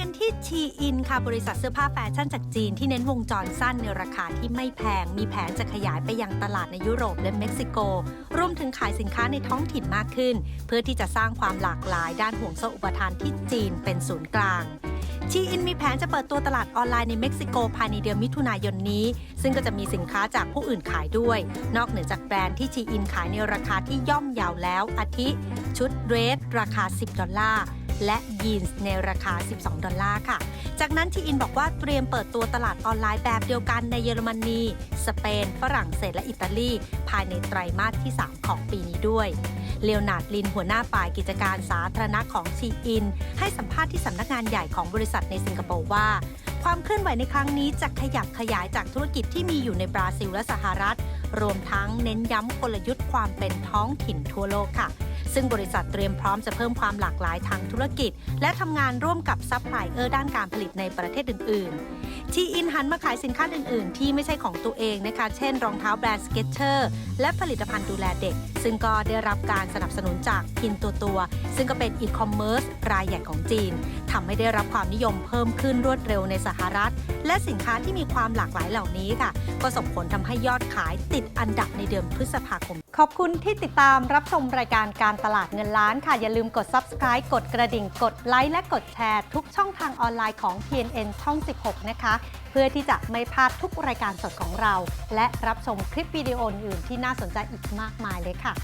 กันที่ชีอินค่ะบริษัทเสื้อผ้าแฟชั่นจากจีนที่เน้นวงจรสั้นในราคาที่ไม่แพง มีแผนจะขยายไปยังตลาดในยุโรปและเม็กซิโก รวมถึงขายสินค้าในท้องถิ่นมากขึ้น เพื่อที่จะสร้างความหลากหลายด้านห่วงโซ่อุปทานที่จีนเป็นศูนย์กลางชีอินมีแผนจะเปิดตัวตลาดออนไลน์ในเม็กซิโกภายในเดือนมิถุนายนนี้ ซึ่งก็จะมีสินค้าจากผู้อื่นขายด้วย นอกเหนือจากแบรนด์ที่ชีอินขายในราคาที่ย่อมเยาวแล้วอาทิ ชุดเดรสราคา 10 ดอลลาร์ และยีนส์ในราคา 12 ดอลลาร์ค่ะ จากนั้นทีอินบอกว่าเตรียมเปิดตัวตลาดออนไลน์แบบเดียวกันในเยอรมนี สเปน ฝรั่งเศสและอิตาลี ภายในไตรมาสที่ 3 ของปีนี้ด้วยเลโอนาร์ดลินหัวหน้าฝ่ายกิจการสาธารณะของชีอิน ให้สัมภาษณ์ที่สำนักงานใหญ่ของบริษัทในสิงคโปร์ว่าความเคลื่อนไหวในครั้งนี้จะขยับขยายจากธุรกิจที่มีอยู่ในบราซิลและสหรัฐ รวมทั้งเน้นย้ำกลยุทธ์ความเป็นท้องถิ่นทั่วโลกค่ะ ซึ่งบริษัทเตรียมพร้อมจะเพิ่มความหลากหลายทางธุรกิจ และทำงานร่วมกับซัพพลายเออร์ด้านการผลิตในประเทศอื่นๆ ทีอินหันมาขายสินค้าอื่น ๆ ที่ไม่ใช่ของตัวเองนะคะ เช่น รองเท้าแบรนด์สเก็ตเชอร์และผลิตภัณฑ์ดูแลเด็ก ซึ่งก็ได้รับการสนับสนุนจากพินตัวตัวซึ่งก็เป็นอีคอมเมิร์ซรายใหญ่ของจีนทำให้ได้รับความนิยมเพิ่มขึ้นรวดเร็วในสหรัฐ และสินค้าที่มีความหลากหลายเหล่านี้ค่ะ ก็ส่งผลทำให้ยอดขายติดอันดับในเดือนพฤษภาคม ขอบคุณที่ติดตามรับชมรายการการตลาดเงินล้านค่ะอย่าลืมกด subscribe กดกระดิ่งกดไลค์และกดแชร์ทุกช่องทางออนไลน์ของ TNN ช่อง 16 นะคะเพื่อที่จะไม่พลาดทุกรายการสดของเรา และรับชมคลิปวิดีโออื่นที่น่าสนใจอีกมากมายเลยค่ะ